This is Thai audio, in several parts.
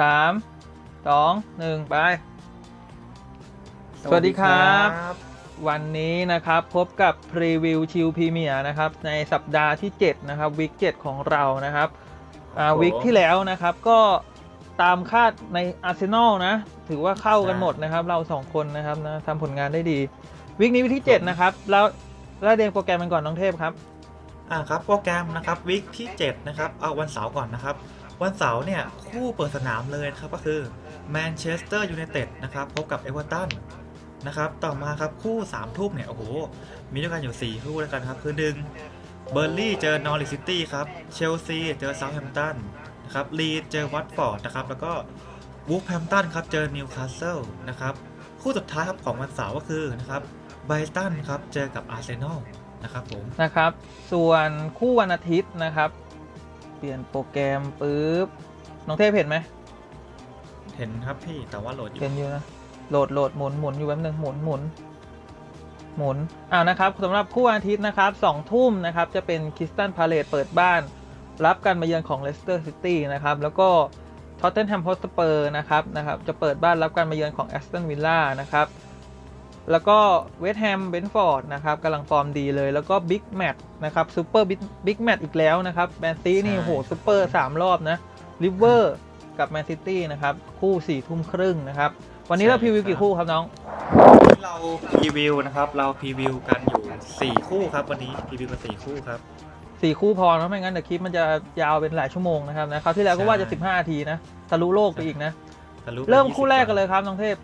สามสองหนึ่งไป สวัสดีครับ วันนี้นะครับพบกับพรีวิวชิลพรีเมียร์นะครับ ในสัปดาห์ที่ 7 นะครับวิกเจ็ดของเรานะครับอ่าครับผมวิกที่แล้วนะครับก็ตามคาดในอาร์เซนอลนะ ถือว่าเข้ากันใช่หมดนะครับ เราสองคนนะครับนะทำผลงานได้ดี วิกนี้วิกที่ 7 นะครับ แล้วแล้วเรียงโปรแกรมมันก่อนน้องเทพครับ อ่าครับโปรแกรมนะครับวิกที่ 7 นะครับ เอาวันเสาร์ก่อนนะครับ วันเสาร์เนี่ยคู่เปิดสนามเลยนะครับก็คือแมนเชสเตอร์ยูไนเต็ดนะครับพบกับเอเวอร์ตันนะครับต่อมาครับคู่3ทุ่มเนี่ยโอ้โหมีด้วยกันอยู่ 4 คู่ด้วยกันครับ คือหนึ่งเบอร์ลี่เจอนอริซิตี้ครับเชลซีเจอเซาท์แฮมป์ตันนะครับลีดเจอวัตฟอร์ดนะครับแล้วก็วูฟแฮมป์ตันครับเจอนิวคาสเซิลนะครับคู่สุดท้ายครับของวันเสาร์ก็คือนะครับไบรตันครับเจอกับอาร์เซนอลนะครับผมนะครับส่วนคู่วันอาทิตย์นะครับ ปลี่ยนโปรแกรมปุ๊บน้องเทพเห็นไหมเห็นครับพี่แต่ว่าโหลดอยู่เห็นอยู่นะโหลดโหลดหมุนหมุนอยู่แป๊บนึงหมุนหมุนหมุนอ้าวนะครับสำหรับคู่วันอาทิตย์นะครับสองทุ่มนะครับจะเป็นคริสตันพาเลตเปิดบ้าน รับการมาเยือนของเลสเตอร์ซิตี้นะครับแล้วก็ท็อตเทนแฮม o อสเปอร์นะครับนะครับจะเปิดบ้านรับการมาเยือนของแอสตันวิลล่านะครับ แล้วก็เวสต์แฮมเบนฟอร์ดนะครับกำลังฟอร์มดีเลย แล้วก็บิ๊กแมตช์นะครับซูเปอร์บิ๊กแมตช์อีกแล้วนะครับแมนซีนี่โหซูเปอร์สามรอบนะลิเวอร์กับแมนซิตี้นะครับคู่สี่ทุ่มครึ่งนะครับ วันนี้เราพรีวิวกี่คู่ครับน้องที่เราพรีวิวนะครับ เราพรีวิวกันอยู่4คู่ครับวันนี้พรีวิวกัน4คู่ครับสี่คู่พอนะไม่งั้นเดี๋ยวคลิปมันจะยาวเป็นหลายชั่วโมงนะครับนะคราวที่แล้วก็ว่าจะใช่15นาทีนะทะลุโลกไปอีกนะทะลุไปเริ่มคู่20แรกกันเลยครับน้องเทพ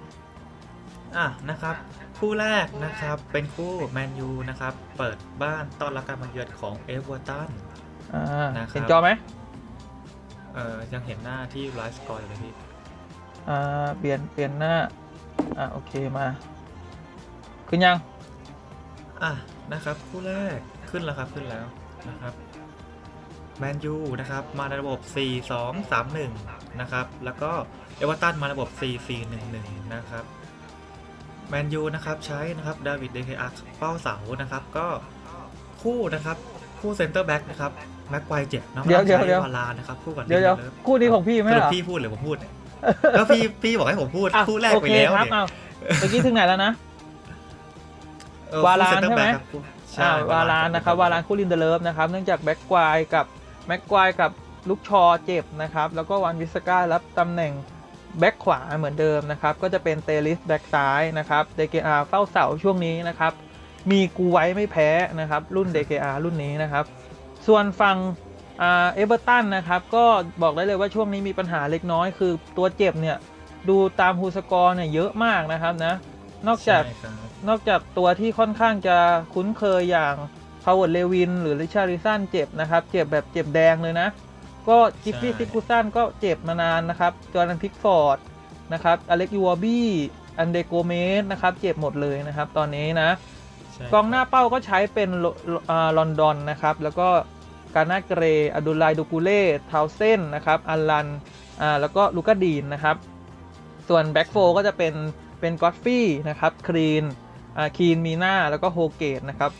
อะนะครับ คู่แรกนะครับ เป็นคู่แมนยูนะครับ เปิดบ้านต้อนรับการมาเยือนของเอเวอร์ตันอ่านะครับ เห็นจอไหมเอ่อยังเห็นหน้าที่ไลฟ์สกอร์อยู่เลยพี่อ่าเปลี่ยนเปลี่ยนหน้าอ่าโอเคมา ขึ้นยังอะนะครับ คู่แรกขึ้นแล้วครับขึ้นแล้วนะครับแมนยูนะครับ มาในระบบ 4 2 3 1 นะครับ แล้วก็เอเวอร์ตันมาระบบ 4 4 1 1 นะครับ แมนยูนะครับใช้นะครับดาวิดเดเคอาร์เฝ้าเสานะครับก็คู่นะครับคู่เซนเตอร์แบ็กนะครับแม็กไกวเจ็บน้องเดี๋ยวเดี๋ยวใช้เดี๋ยววาลานะครับคู่กับเดี๋ยวเดี๋ยวลิงเลิฟคู่นี้ของพี่ไหมสรุเหปรอพี่พูดหรือผมพูดเนี่ยก็พี่พี่บอกให้ผมพูดอะคู่แรกโอไปเคแล้วครับเนี่ยเอาเมื่อกี้ถึงไหนแล้วนะเออวาลานคู่ center ใช่ไหม back ครับคู่ใช่อ่าวาลานนะครับวาลานคู่ลินเดเลฟนะครับเนื่องจากแบ็กควายกับแม็กควายกับลูกชอเจ็บนะครับ แล้วก็วันวิสการับตำแหน่ง แบ็กขวาเหมือนเดิมนะครับ ก็จะเป็นเตลิสแบ็กซ้ายนะครับเดเกอาเฝ้าเสาช่วงนี้นะครับ มีกูไว้ไม่แพ้นะครับ รุ่น DKR รุ่นนี้นะครับ ส่วนฝั่งเอเวอร์ตันนะครับก็บอกได้เลยว่าช่วงนี้มีปัญหาเล็กน้อย คือตัวเจ็บเนี่ยดูตามฮูสกอร์เนี่ยเยอะมากนะครับนะนอกจากใช่ครับนอกจากตัวที่ค่อนข้างจะคุ้นเคยอย่างพาวเวิร์ดเลวิน หรือริชาริสันเจ็บนะครับ เจ็บแบบเจ็บแดงเลยนะ ก็จิฟฟี่ซิกุสันก็เจ็บมานานนะครับจอร์แดนพิกฟอร์ดนะครับอเล็กยูวอบี้อันเดโกเมสนะครับเจ็บหมดเลยนะครับตอนนี้นะ ใช่กองหน้าเป้าก็ใช้เป็นโลอ่าลอนดอนนะครับ แล้วก็การนาเกรอดูไลดูกูเล่ทาวเซนนะครับอัลลันอ่าแล้วก็ลูกาดีนนะครับ ส่วนแบ็กโฟก็จะเป็นเป็นกอตฟี่นะครับครีนอ่าคีนมีนาแล้วก็โฮเกตนะครับ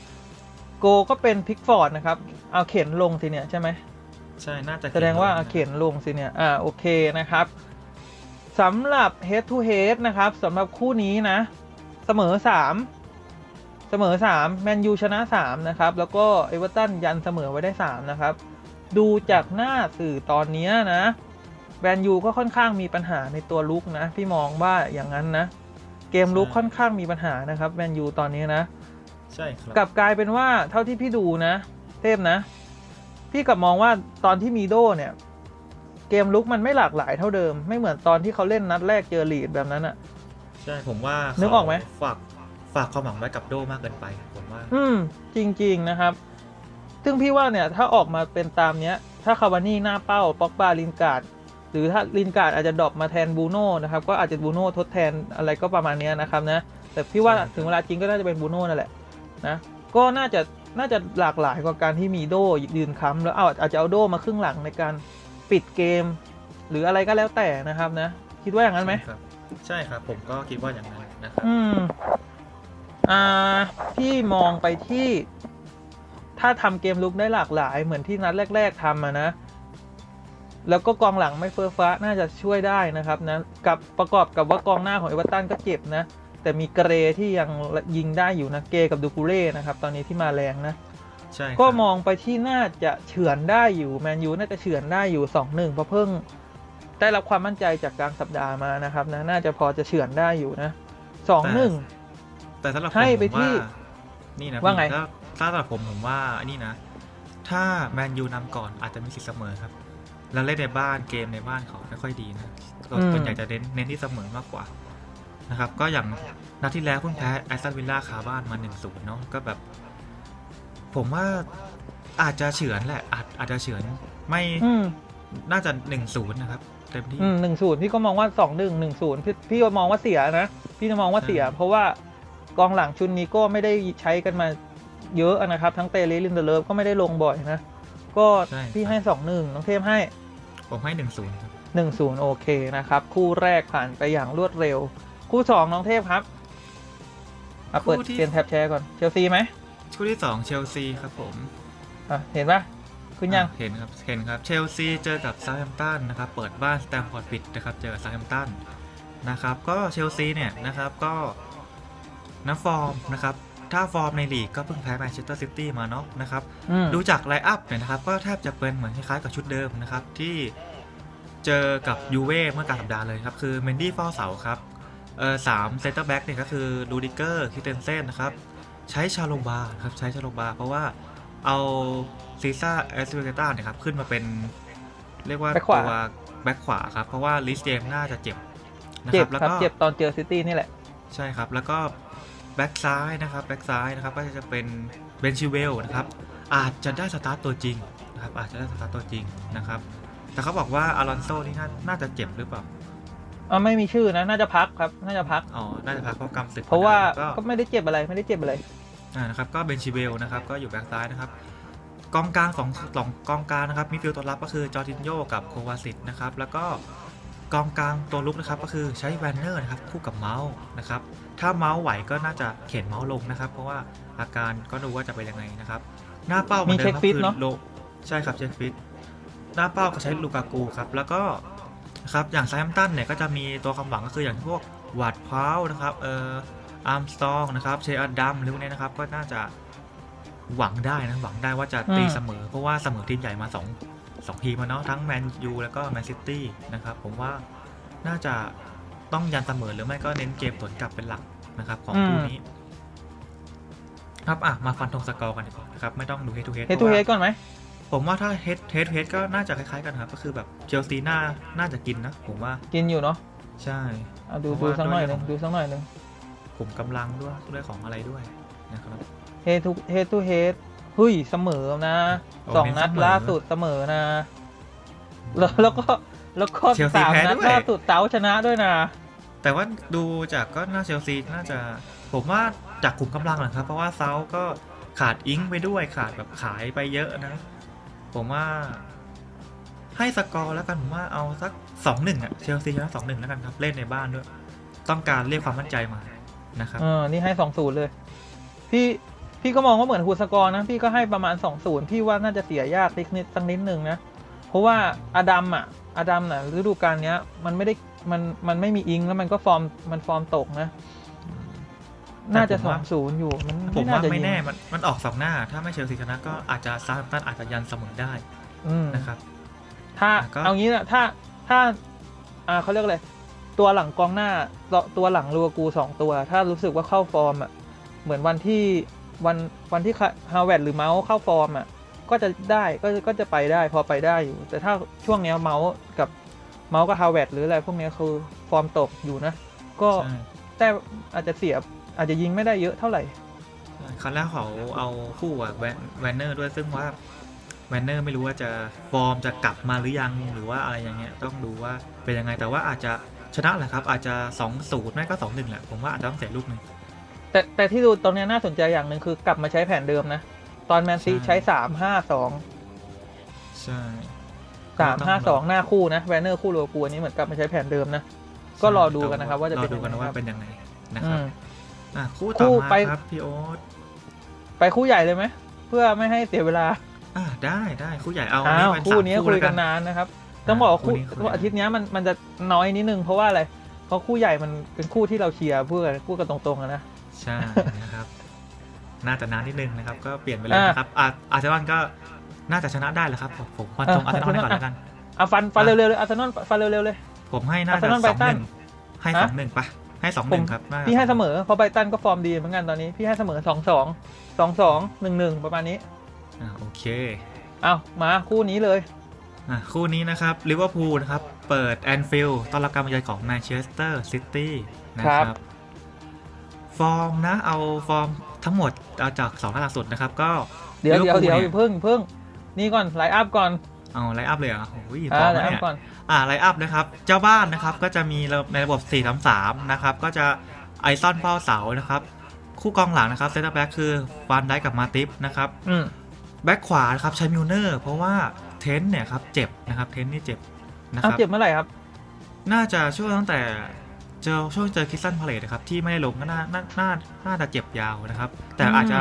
โกก็เป็นพิกฟอร์ดนะครับ เอาเข็นลงทีเนี้ยใช่ไหม ใช่น่าจะแสดงว่าห็นเข็นลงสิเนี่ยอ่าโอเคนะครับสำหรับ head to head นะครับสำหรับคู่นี้นะ เสมอ 3 เสมอ 3 แมนยูชนะ 3 นะครับ แล้วก็เอเวอร์ตันยันเสมอไว้ได้ 3 นะครับ ดูจากหน้าสื่อตอนเนี้ยนะแมนยูก็ค่อนข้างมีปัญหาในตัวลุกนะ พี่มองว่าอย่างนั้นนะ เกมลุกค่อนข้างมีปัญหานะครับแมนยูตอนนี้นะ ใช่ครับกลับกลายเป็นว่าเท่าที่พี่ดูนะ เทพนะ พี่กลับมองว่าตอนที่มีโดเนี่ย เกมลุกมันไม่หลากหลายเท่าเดิม ไม่เหมือนตอนที่เขาเล่นนัดแรกเจอลีดแบบนั้นอะ ใช่ผมว่านึนึกออกไหม ฝากฝากความหวังไว้กับโดมากเกินไปผมว่า อืม จริง ๆ นะครับ ซึ่งพี่ว่าเนี่ยถ้าออกมาเป็นตามเนี้ย ถ้าคาวานี่หน้าเป้าป็อกบาลินการ์ดหรือถ้าลินการ์ดอาจจะดรอปมาแทนบูโน่นะครับ ก็อาจจะบูโน่ทดแทนอะไรก็ประมาณเนี้ยนะครับนะ แต่พี่ว่าใช่ครับถึงเวลาจริงก็น่าจะเป็นบูโน่นั่นแหละนะ ก็น่าจะ น่าจะหลากหลายกว่าการที่มีโดยืนค้ำแล้วเอาอาจจะเอาโดมาครึ่งหลังในการปิดเกม หรืออะไรก็แล้วแต่นะครับนะ คิดว่าอย่างนั้นไหมใช่ครับใช่ครับ ผมก็คิดว่าอย่างนั้นนะครับอืมอ่าพี่มองไปที่ ถ้าทำเกมลุกได้หลากหลาย เหมือนที่นัดแรก ๆทำอะนะแล้วก็กองหลังไม่เฟ้อฟ้าน่าจะช่วยได้นะครับนะกับประกอบกับว่ากองหน้าของเอเวอร์ตันก็เจ็บนะ แต่มีเกรที่ยังยิงได้อยู่นะเกกับดูกูเร่นะครับ ตอนนี้ที่มาแรงนะใช่ครับก็มองไปที่น่าจะเฉือนได้อยู่แมนยูน่าจะเฉือนได้อยู่2-1เพราะเพิ่งได้รับความมั่นใจจากกลางสัปดาห์มานะครับนะน่าจะพอจะเฉือนได้อยู่นะ2-1แต่สำหรับผมให้ไปผมที่นี่นะว่าไงพี่ถ้าถ้าสำหรับผมผมว่านี่นะ ถ้าแมนยูนำก่อนอาจจะมีสิทธิ์เสมอครับ แล้วเล่นในบ้านเกมในบ้านเขาไม่ค่อยดีนะก็ส่วนใหญ่จะเน้นเน้นที่เสมอมากกว่า นะครับ ก็อย่างนัดที่แล้วเพิ่งแพ้แอสตันวิลล่าคาบ้านมา1-0เนาะก็แบบ ผมว่าอาจจะเฉือนแหละ อาจอาจจะเฉือนไม่อืมน่าจะ1-0นะครับเต็มที่อืมหนึ่งศูนย์พี่ก็มองว่าสองหนึ่งหนึ่งศูนย์พี่พี่ก็มองว่าเสียนะ พี่จะมองว่าเสียใช่เพราะว่ากองหลังชุดนี้ก็ไม่ได้ใช้กันมาเยอะนะครับ ทั้งเตเลลินเดเลฟก็ไม่ได้ลงบ่อยนะ ก็พี่ให้สองหนึ่งน้องเทพให้ ผมให้1-0ครับหนึ่งศูนย์โอเคนะครับ คู่แรกผ่านไปอย่างรวดเร็ว คู่สองน้องเทพครับอะเปิดเปลี่ยนแท็บแชร์ก่อนเชลซีไหมคู่ที่2เชลซีครับผมอะเห็นปะขึ้นยัง อะเห็นครับเห็นครับเชลซีเจอกับซา u t แฮมป์ตันนะครับเปิดบ้านสแตมฟอร์ดบิดนะครับเจอกับซา u t แฮมป์ตันนะครับก็เชลซีเนี่ยนะครับก็น้ำฟอร์มนะครับถ้าฟอร์มในลีกก็เพิ่งแพ้แมนเชสเตอร์ซิตี้มาเนาะนะครับ อืมดูจากไลน์อัพเนี่ยนะครับก็แทบจะเป็นเหมือนคล้ายๆกับชุดเดิมนะครับที่เจอกับยูเว่เมื่อกลางสัปดาห์เลยครับคือเมนดี้เฝ้าเสาครับ เออสามเซนเตอร์แบ็กเนี่ยก็คือดูดิเกอร์คิเทนเซนนะครับ ใช้ชาโลบาครับใช้ชาโลบาเพราะว่าเอาซีซ่าเอสเปเกต้าเนี่ยครับ ขึ้นมาเป็นเรียกว่าแบ็คขวาตัวแบ็คขวาครับ เพราะว่าลิสเจมน่าจะเจ็บนะเจ็คบรับแล้วครับก็เจ็บตอนเจอซิตี้นี่แหละ ใช่ครับ แล้วก็แบ็กซ้ายนะครับแบ็กซ้ายนะครับก็จะเป็นเบนชิเวลนะครับ อาจจะได้สตาร์ตตัวจริงนะครับอาจจะได้สตาร์ตตัวจริงนะครับ แต่เขาบอกว่าอารอนโซนี่น่าน่าจะเจ็บหรือเปล่า อ่าไม่มีชื่อนะน่าจะพักครับ น่าจะพัก อ๋อ น่าจะพักเพราะกำศึกเพราะว่าก็ก็ไม่ได้เจ็บอะไรไม่ได้เจ็บอะไร อ่านะครับ ก็เบนชิเวลนะครับ ก็อยู่แบ็กซ้ายนะครับ กองกลางสองสองกองกลางนะครับ มีฟิลตัวรับก็คือจอร์จินโยกับโควาสิตนะครับ แล้วก็กองกลางตัวลุกนะครับ ก็คือใช้แวนเนอร์นะครับคู่กับเมาส์นะครับ ถ้าเมาส์ไหวก็น่าจะเข็นเมาส์ลงนะครับ เพราะว่าอาการก็ดูว่าจะเป็นยังไงนะครับ หน้าเป้าหอนดิมีเช็คฟิตเนอะโลใช่ครับเช็คฟิต หน้าเป้าก็ใช้ลูกากูครับ แล้วก็ นะครับอย่างไซมตันเนี่ยก็จะมีตัวความหวังก็คืออย่างพวกวัดพาวนะครับเอ่ออาร์มสตองนะครับเชอัดดัมหรือพวกนี้นะครับก็น่าจะหวังได้นะหวังได้ว่าจะตีอืมเสมอ เพราะว่าเสมอทีมใหญ่มา2 2ทีมมาเนาะทั้งแมนยูแล้วก็แมนซิตี้นะครับผมว่าน่าจะต้องยันเสมอหรือไม่ก็เน้นเกมสวนกลับเป็นหลักนะครับ ของคู่นี้ ครับอะมาฟันธงสกอร์กันดีกว่านะครับไม่ต้องดูเฮดทูเฮดเฮดทูเฮดก่อนไหม ผมว่าถ้าเฮดเฮดเฮดก็น่าจะคล้ายๆกันครับก็คือแบบเชลซีน่าน่าจะกินนะ ผมว่ากินอยู่เนาะใช่ เอาดูเพดูราะว่าสักหน่อยหด้วยนึ่งดูสักหน่อยหนึ่งผมกำลังด้วยด้วยของอะไรด้วยนะครับ เฮดทูเฮดทูเฮดเฮ้ยเสมอนะโอ้สองเน้นนัดเสมอ ล่าสุดเสมอนะ แล้วแล้วก็แล้วก็เชลซีสามแพ้นัดด้วย ล่าสุดเต๋าชนะด้วยนะ แต่ว่าดูจากก็น่าเชลซีน่าจะ ผมว่าจากกลุ่มกำลังแหละครับ เพราะว่าเซาก็ขาดอิงไปด้วยขาดแบบขายไปเยอะนะ ผมว่า ให้สกอร์แล้วกันผมว่าเอาสักสองหนึ่งอะเชลซีชนะสองหนึ่งแล้วกันครับ เล่นในบ้านด้วย ต้องการเรียกความมั่นใจมานะครับเออนี่ให้สองศูนย์เลย พี่พี่ก็มองว่าเหมือนฮูสกอร์นะ พี่ก็ให้ประมาณสองศูนย์พี่ว่าน่าจะเสียยากนิดนิดสักนิดหนึ่งนะ เพราะว่าอดัมอะอดัมน่ะฤดูกาลเนี้ย มันไม่ได้มันมันไม่มีอิงแล้วมันก็ฟอร์มมันฟอร์มตกนะ น่าจะแต่สผมอว่างศูนย์อยู่มันผมน่าว่าจะไม่ยิงแน่มันมันออกสองหน้า ถ้าไม่เชลซีชนะก็อาจจะซาร์ตันอาจจะยันเสมอได้อืมนะครับ ถ้าก็เอางี้นะถ้าถ้าอ่าเขาเรียกอะไรตัวหลังกองหน้าตัวตัวหลังลูกากูสองตัว ถ้ารู้สึกว่าเข้าฟอร์มอะเหมือนวันที่วันวันที่ฮาวเวร์ดหรือเมาส์เข้าฟอร์มอะก็จะได้ก็ก็จะไปได้พอไปได้อยู่ แต่ถ้าช่วงเนี้ยเมาส์กับเมาส์กับฮาวเวร์ดหรืออะไรพวกเนี้ยคือฟอร์มตกอยู่นะ ก็ใช่แต่อาจจะเสีย อาจจะยิงไม่ได้เยอะเท่าไหร่ใช่ครั้งแรกเขาเอาคู่กับแวนแวนเนอร์ด้วยซึ่งว่าแวนเนอร์ไม่รู้ว่าจะฟอร์มจะกลับมาหรือยังหรือว่าอะไรอย่างเงี้ยต้องดูว่าเป็นยังไงแต่ว่าอาจจะชนะแหละครับ อาจจะ2องศูนย์ไม่ก็2องหนึ่งแหละผมว่าอาจจะต้องเสียลูกหนึ่งแต่แต่ที่ดูตรงเนี้ยน่าสนใจอย่างหนึ่งคือกลับมาใช้แผนเดิมนะ ตอนแมนซีใช่ใช้สามห้าสองใช่สามห้าสองหน้าคู่นะแวนเนอร์คู่โลกูอันนี้เหมือนกลับมาใช้แผนเดิมนะ ก็รอดูกันนะครับ ว่าจะเป็นรอดูกันยังไงว่าครับเป็นยังไงนะคอืรับม อะคู่ต่อคู่มาไป ครับพี่โอ๊ตไปคู่ใหญ่เลยไหมเพื่อไม่ให้เสียเวลาอะได้ได้คู่ใหญ่เอาอ้าวเป็คู่นี้สามคุยแล้ว กันนานนะครับ ต้องบอกว่าคู่คู่นี้คู่นี้อาทิตย์เนี้ยมันมันจะน้อยนิดนึงเพราะว่าอะไรเพราะคู่ใหญ่มันเป็นคู่ที่เราเชียร์พูดกันพูดกันตรงๆอะนะ ใช่นะครับ น่าจะนานนิดนึงนะครับ ก็เปลี่ยนไปเลยอ่านะครับอาอาร์เซนอลก็น่าจะชนะได้แหละครับ ผมผมฟันธงอะอาร์เซนอลให้ก่อนแล้วกันเอาฟันฟันอะ เร็วๆเลยอาร์เซนอลฟันเร็วๆเลย ผมให้น่าจะ Arsenal สองห Brighton นึ่งให้ฮะสองหนึ่งปะ ให้สองหผนึ่มงครับน่าจะพี่ให้เสมอเพราะไบรตันก็ฟอร์มดีเหมือนกันตอนนี้พี่ให้เสมอสองสองสองสองหนึ่งหนึ่งประมาณนี้อ่าโอเค เอามาคู่นี้เลยอะคู่นี้นะครับลิเวอร์พูลนะครับ เปิดแอนฟิลด์ต้อนรับการมาเยือนของแมนเชสเตอร์ซิตี้นะคครัรับบฟอร์มนะเอาฟอร์มทั้งหมดเอาจากสองนัดล่าสุดนะครับ ก็เดี๋ยวเดี๋ยว Liverpool เดี๋ยวนี่อย่าเพิ่งเพิ่งนี่ก่อนไลน์อัพก่อน เอาไลน์อัพเลยเหรอะโอ้ยฟออ่าร์มไลน์อัพเนี่ยก่อนอ่าไลน์อัพนะครับ เจ้าบ้านนะครับก็จะมีในระบบ4-3-3นะครับ ก็จะไอซอนเฝ้าเสานะครับ คู่กองหลังนะครับเซนเตอร์แบ็กคือฟานไดกับมาติฟนะครับอืมแบ็กขวานะครับใช้มิลเนอร์ เพราะว่าเทนต์เนี่ยครับเจ็บนะครับเทนต์นี่เจ็บนะคเอารับเจ็บเมื่อไหร่ครับ น่าจะช่วงตั้งแต่เจอช่วงเจอคิสตันพาเลตนะครับที่ไม่ได้ลงก็น่าน่าน่าน่าจะเจ็บยาวนะครับ แต่อืมอาจจะ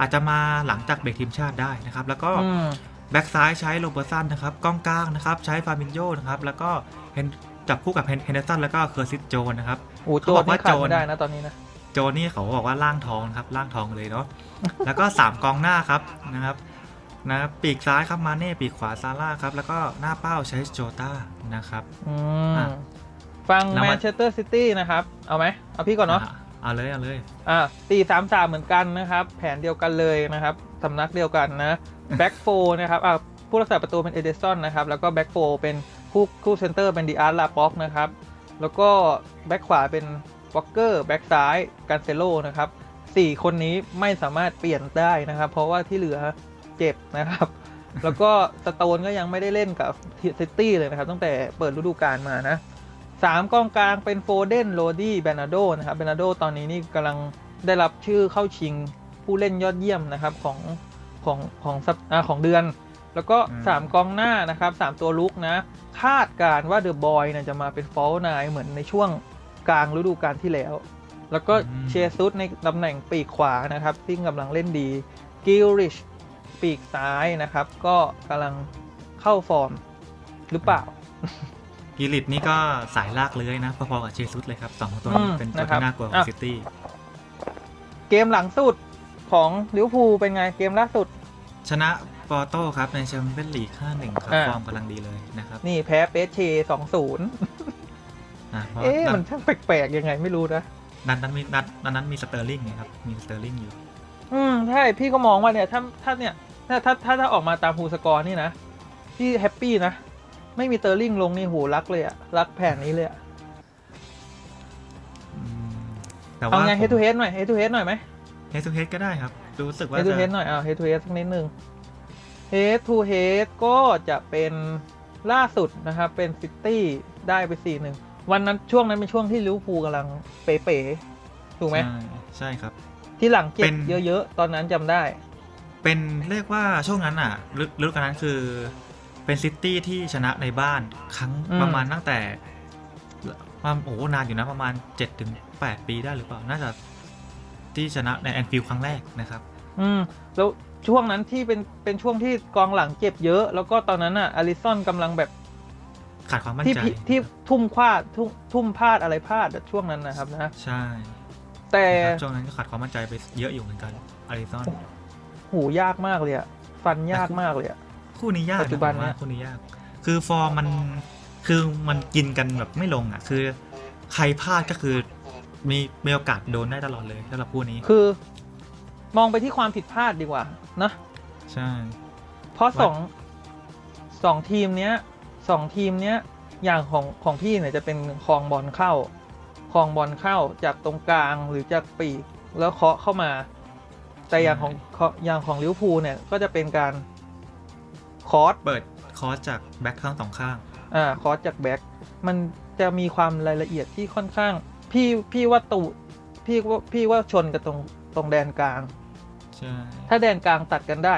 อาจจะมาหลังจากเบรกทีมชาติได้นะครับ แล้วก็อืม แบ็กซ้ายใช้โรเบอร์สันนะครับกองกลางนะครับ ใช้ฟาบินโยนะครับ แล้วก็เฮนจับคู่กับเฮนเฮนเดอร์สันแล้วก็เคอร์ซิสโจนนะครับโอ้โจเขาบทอกย์ว่านี่ขาดโจรไม่ได้นะตอนนี้นะโจนี่เขาบอกว่าล่างทองนะครับล่างทองเลยเนาะแล้วก็ 3 กองหน้าครับนะครับนะครับปีกซ้ายครับมาเน่ปีกขวาซาร่าครับ แล้วก็หน้าเป้าใช้โจต้านะครับอือะมฟังแล้วแมมันนเชสเตอร์ซิตี้นะครับ เอาไหมเอาพี่ก่อนเนาะอ่เอาเลยเอาเลยอ่าตีสามสามเหมือนกันนะครับ แผนเดียวกันเลยนะครับ สำนักเดียวกันนะแบ็กโฟนะครับอ่าผู้รักษาประตูเป็นเอเดซอนนะครับ แล้วก็แบ็กโฟเป็นคู่คู่เซนเตอร์เป็นดีอาร์ลาป็อกนะครับ แล้วก็แบ็กขวาเป็นวอ l เกอร์แบ็กซ้ายกันเซโลนะครับสี่คนนี้ไม่สามารถเปลี่ยนได้นะครับ เพราะว่าที่เหลือเจ็บนะครับ แล้วก็สโตนก็ยังไม่ได้เล่นกับซิตี้เลยนะครับ ตั้งแต่เปิดฤดูกาลมานะสามกองกลางเป็นโฟเดนโรดี้แบนาโดนะครับแบนาโดตอนนี้นี่กำลังได้รับชื่อเข้าชิง ผู้เล่นยอดเยี่ยมนะครับของของของสัปอาของเดือน แล้วก็อืม3กองหน้านะครับ 3 ตัวลุกนะ คาดการณ์ว่าเดอะบอยเนี่ยจะมาเป็นฟอลนายเหมือนในช่วงกลางฤดูกาลที่แล้ว แล้วก็เชซุสในตำแหน่งปีกขวานะครับที่กำลังเล่นดีกิลริชปีกซ้ายนะครับ ก็กำลังเข้าฟอร์มหรือเปล่ากิลิตนี่ก็สายลากเลื้อยนะพอๆกับเชซุสเลยครับสองตัวอืนี้มเป็นตัวนะครับที่น่ากลัวขออะงซิตี้เกมหลังสุด ของลิเวอร์พูลเป็นไงเกมล่าสุด ชนะปอร์โต้ครับในแชมเปี้ยนลีก5-1ครับอ่า ฟอร์มกำลังดีเลยนะครับนี่แพ้เปสเชสองศูนย์อะเพราะเอ๊ะนัดมันช่างแปลกๆยังไงไม่รู้นะ นัดนั้นมีนัดนัดนั้นมีสเตอร์ลิงไงครับมีสเตอร์ลิงอยู่ อืมใช่พี่ก็มองว่าเนี่ยถ้าถ้าเนี่ยถ้าถ้าถ้าถ้าออกมาตามฟูลสกอร์นี่นะพี่แฮปปี้นะ ไม่มีเตอร์ลิงลงนี่โหรักเลยอะรักแผนนี้เลยอะอืมแต่เอาว่าไงเฮดทูเฮดหน่อยเฮดทูเฮดหน่อยไหม เฮดทูเฮดก็ได้ครับ รู้สึกว่า เฮดทูจะเฮดหน่อยเอาเฮดทูเฮดสักนิดนึงเฮดทูเฮดก็จะเป็นล่าสุดนะครับ เป็นซิตี้ได้ไปสี่หนึ่งวันนั้นช่วงนั้นเป็นช่วงที่ลิเวอร์พูลกำลังเป๋ๆถูกไหมใช่ใช่ครับ ที่หลังเจ็เป็บนเยอะๆ ตอนนั้นจำได้ เป็นเรียกว่าช่วงนั้นอะฤฤดูกาลนั้นคือ เป็นซิตี้ที่ชนะในบ้านครั้งอืมประมาณตั้งแต่ประมาณโอ้โหนานอยู่นะประมาณ7-8ถึง8ปีได้หรือเปล่า น่าจะ ที่ชนะในแอนฟิลด์ครั้งแรกนะครับ อืมแล้วช่วงนั้นที่เป็นเป็นช่วงที่กองหลังเจ็บเยอะ แล้วก็ตอนนั้นอะอลิซอนกำลังแบบขาดความมั่นที่ใจพิที่ทุ่มพลาดทุ่มทุ่มพลาดอะไรพลาดอะช่วงนั้นนะครับนะ ใช่แต่นะครับช่วงนั้นก็ขาดความมั่นใจไปเยอะอยู่เหมือนกันอาริซอน หูยากมากเลยอะฟันยากมากเลยอะ คู่นี้ยากปัจจุบันผมว่าเนี่ยคู่นี้ยาก คือฟอร์มมันคือมันกินกันแบบไม่ลงอะ คือ ใครพลาดก็คือ มีมีโอกาสโดนได้ตลอดเลยสำหรับคู่นี้ คือ มองไปที่ความผิดพลาดดีกว่านะใช่ เพราะว่าสองสองทีมเนี้ยสองทีมเนี้ยอย่างของของพี่เนี่ยจะเป็นคลองบอลเข้าคลองบอลเข้าจากตรงกลางหรือจากปีกแล้วเคาะเข้ามา แต่อย่างของอย่างของลิเวอร์พูลเนี่ยก็จะเป็นการคอร์สเปิดคอร์สจากแบ็คทั้งสองข้าง อ่าคอร์สจากแบ็คมันจะมีความรายละเอียดที่ค่อนข้าง พี่พี่ว่าตูพี่ว่าพี่ว่าชนกับตรงตรงแดนกลาง ใช่ ถ้าแดนกลางตัดกันได้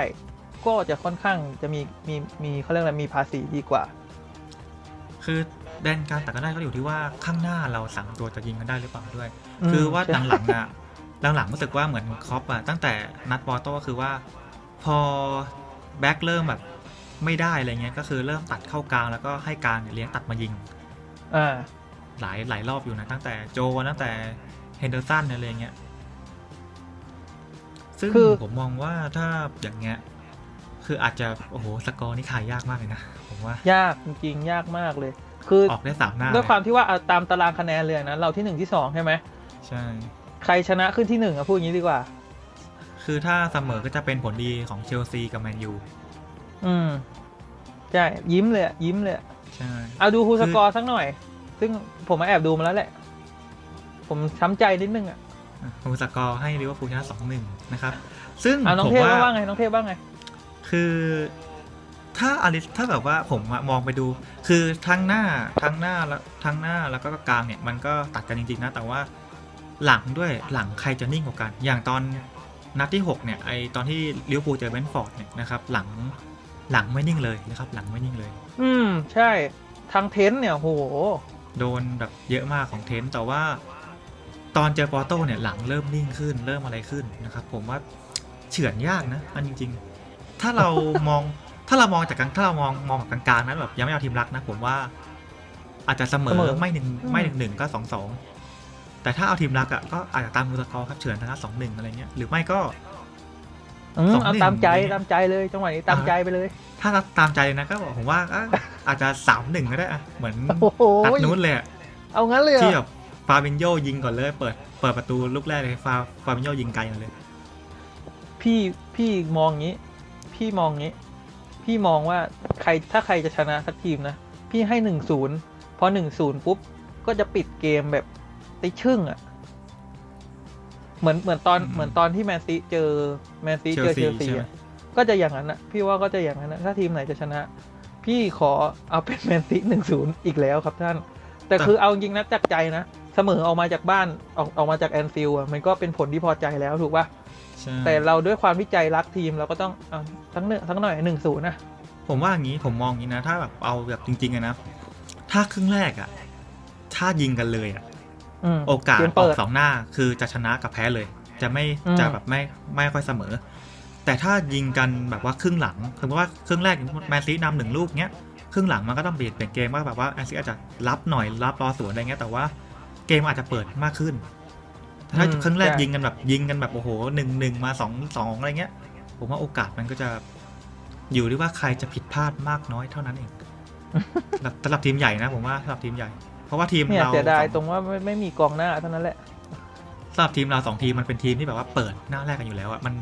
ก็จะค่อนข้างจะมีมีมีเขาเรียกอะไรมีภาษีดีกว่า คือแดนการตัดกันได้ก็อยู่ที่ว่าข้างหน้าเราสั่งตัวจะยิงกันได้หรือเปล่าด้วยอืมคือว่าใช่หลังๆอะหลังๆรู้สึกว่าเหมือนคอปอะตั้งแต่นัดปอโต้ก็คือว่า พอแบ็คเริ่มแบบไม่ได้อะไรเงี้ยก็คือเริ่มตัดเข้ากลางแล้วก็ให้กลางเนี่ยเลี้ยงตัดมายิง อ่า หลายหลายรอบอยู่นะตั้งแต่โจตั้งแต่เฮนเดอร์สันอะไรเงี้ยซึ่งคือผมมองว่าถ้าอย่างเงี้ย คืออาจจะโอ้โหสกอร์นี่ขายยากมากเลยนะผมว่ายากจริงๆยากมากเลย คือออกได้สามหน้าด้วยความเลยที่ว่าเอาตามตารางคะแนนเลยนะเราที่หนึ่งที่สองใช่ไหมใช่ ใครชนะขึ้นที่หนึ่งอะพูดอย่างนี้ดีกว่า คือถ้าเสมอก็จะเป็นผลดีของเชลซีกับแมนยูอืมใช่ยิ้มเลยอะยิ้มเลยอะใช่เอาดูฮูคือสกอร์สักหน่อย ซึ่งผมมาแอบดูมาแล้วแหละ ผมช้ำใจนิดนึงอะผมสกอร์ให้ลิเวอร์พูลชนะสองหนึ่งนะครับ ซึ่งอ่าน้องผมเทพว่าว่าไงน้องเทพว่าไง คือถ้าอลิสถ้าแบบว่าผมอะมองไปดู คือทั้งหน้าทั้งหน้าแล้วทั้งหน้าแล้วก็กลางเนี่ยมันก็ตัดกันจริงๆนะแต่ว่าหลังด้วยหลังใครจะนิ่งกว่ากัน อย่างตอนนัดที่ 6 เนี่ยไอตอนที่ลิเวอร์พูลเจอเบนฟอร์ดเนี่ยนะครับหลังหลังไม่นิ่งเลยนะครับ หลังไม่นิ่งเลย อืมใช่ทางเทนต์เนี่ยโห โดนแบบเยอะมากของเทนต์แต่ว่าตอนเจอปอร์โต้เนี่ยหลังเริ่มนิ่งขึ้นเริ่มอะไรขึ้นนะครับ ผมว่าเฉือนยากนะอันจริง ๆ ถ้าเรามองถ้าเรามองจากกลางถ้าเรามองมองแบบกลางๆนั้นแบบยังไม่เอาทีมรักนะผมว่า อาจจะเสมเสมออไม่หนึ่งอืมไม่หนึ่งหนึ่งก็สองสองแต่ถ้าเอาทีมรักอะก็อาจจะตามมูสกอร์ครับเฉือนชนะสองหนึ่งอะไรเงี้ยหรือไม่ก็ อืมสองเอาหนึ่งตามใจอะไรเงี้ยตามใจเลยจังหวะนี้ตามอ่าใจไปเลย ถ้าตามใจเลยนะก็บอกผมว่าอะอาจจะสามหนึ่งก็ได้อะเหมือนโอ้โหนัดนู้นเลยอะเอางั้นเลยเหรที่อแบบฟาบินโยยิงก่อนเลย เปิดเปิดประตูลูกแรกเลยฟาฟาบินโยยิงไกลมาเลย พี่พี่มองงี้ พี่มองงี้ พี่มองว่าใครถ้าใครจะชนะสักทีมนะ พี่ให้หนึ่งศูนย์พอหนึ่งศูนย์ปุ๊บ ก็จะปิดเกมแบบติชึ่งอะ่ะ เหมือนเหมือนตอนอืม เหมือนตอนที่แมนซีเจอแมนซีเจอเชเชลลซีซีใช่ไหมอะก็จะอย่างนั้นอะพี่ว่าก็จะอย่างนั้นนะถ้าทีมไหนจะชนะ พี่ขอเอาเป็นแมนซีหนึ่งศูนย์อีกแล้วครับท่าน แต่คือเอาจริงนะจากใจนะเสมอออกมาจากบ้านออกออกมาจากแอนฟิลด์อะมันก็เป็นผลที่พอใจแล้วถูกปะใช่แต่เราด้วยความวิจัยรักทีมเราก็ต้องเอาทั้งเนื้อทั้งหน่อยหนึ่งศูนย์นะผมว่าอย่างนี้ผมมองอย่างนี้นะ ถ้าแบบเอาแบบจริงๆอะนะ ถ้าครึ่งแรกอะถ้ายิงกันเลยอะอืม โอกาสเกมออเปิกดสองหน้าคือจะชนะกับแพ้เลย จะไม่อืมจะแบบไม่ไม่ค่อยเสมอ แต่ถ้ายิงกันแบบว่าครึ่งหลังสมมติว่าครึ่งแรกแมนซีนำหนึ่งลูกเนี้ยครึ่งหลังมันก็ต้องเปลี่ยนเปลี่ยนเกมว่าแบบว่าแมนซีอาจจะรับหน่อยรับรอสวนอะไรเงี้ยแต่ว่าเกมอาจจะเปิดมากขึ้นแต่ถ้าอืมครึ่งแรกใช่ยิงกันแบบยิงกันแบบโอ้โหหนึ่งหนึ่งมาสองสองอะไรเงี้ย ผมว่าโอกาสมันก็จะอยู่ที่ว่าใครจะผิดพลาดมากน้อยเท่านั้นเองสำหรับสำหรับทีมใหญ่นะผมว่าสำหรับทีมใหญ่ เพราะว่าทีมเนี่ยเราเสียดายสองตรงว่าไม่ไม่มีกองหน้าเท่านั้นแหละสำหรับทีมเราสองทีมมันเป็นทีมที่แบบว่าเปิดหน้าแรกกันอยู่แล้วอะมัน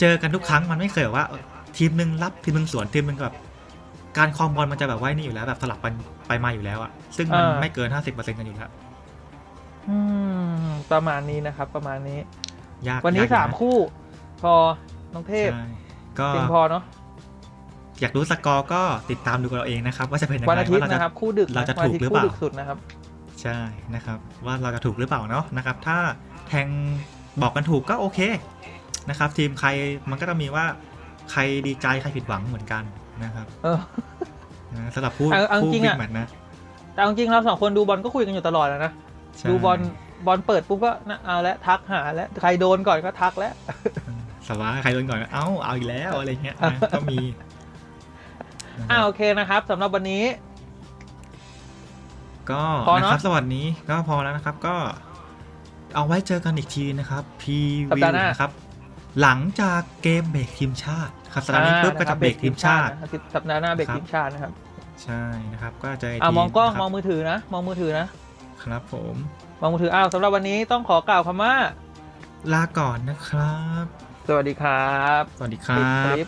เจอกันทุกครั้งมันไม่เคยแบบว่าเออทีมหนึ่งรับทีมหนึ่งสวนทีมหนึ่งแบบการคลองบอลมันจะแบบว่านี่อยู่แล้ว แบบสลับกันไปมาอยู่แล้วอะซึ่งมันอ่าไม่เกินห้าสิบเปอร์เซ็นต์กันอยู่แล้วอืมประมาณนี้นะครับ ประมาณนี้ยากวันนี้ยกอยู่ะสามคู่ พอน้องเทพใช่ก็เพียงพอเนาะ อยากรู้สกอร์ก็ติดตามดูกันเราเองนะครับ ว่าจะเป็นยังวันไงอาทิตย์ว่าเราจะนะครับคู่ดึกเราจะวันอทิตถูกหรือย์เปล่าคู่ดึกสุดนะครับ ใช่นะครับ ว่าเราจะถูกหรือเปล่าเนาะนะครับ ถ้าแทงบอกกันถูกก็โอเคนะครับ ทีมใครมันก็ต้องมีว่าใครดีใจใครผิดหวังเหมือนกันนะครับเออนะสำหรับผู้เอาเอาจผู้ริงบิ๊อะกแมตช์นะแต่เอาจริงเราสองคนดูบอลก็คุยกันอยู่ตลอดแล้วนะใช่ดูบอลบอลเปิดปุ๊บก็นะเอาแล้วทักหาแล้วใครโดนก่อนก็ทักแล้วสวะใครโดนก่อนก็เอ้าเอาอีกแล้วอะไรเงี้ยนะก็มีนะค อ่ารับโอเคนะครับสำหรับวันนี้ ก็พอนะเนอะครับสวัสดีก็พอแล้วนะครับ ก็ เอาไว้เจอกันอีกทีนะครับพีสัปวิดาวห์หน้า นะครับ หลังจากเกมเบรกทีมชาติครับสัปดาห์นี้ปุ๊บก็จะเบรกทีมชาติ นะครับสัปดาห์หน้าเบรกครับ ทีมชาตินะครับใช่นะครับ ก็เจออีกอ่าทีมองกล้องนะครับมองมือถือนะ มองมือถือนะ ครับผม มองมือถืออ้าวสำหรับวันนี้ต้องขอกล่าวคำว่า ลาก่อนนะครับ สวัสดีครับสวัสดีครัปิดคบ ลิป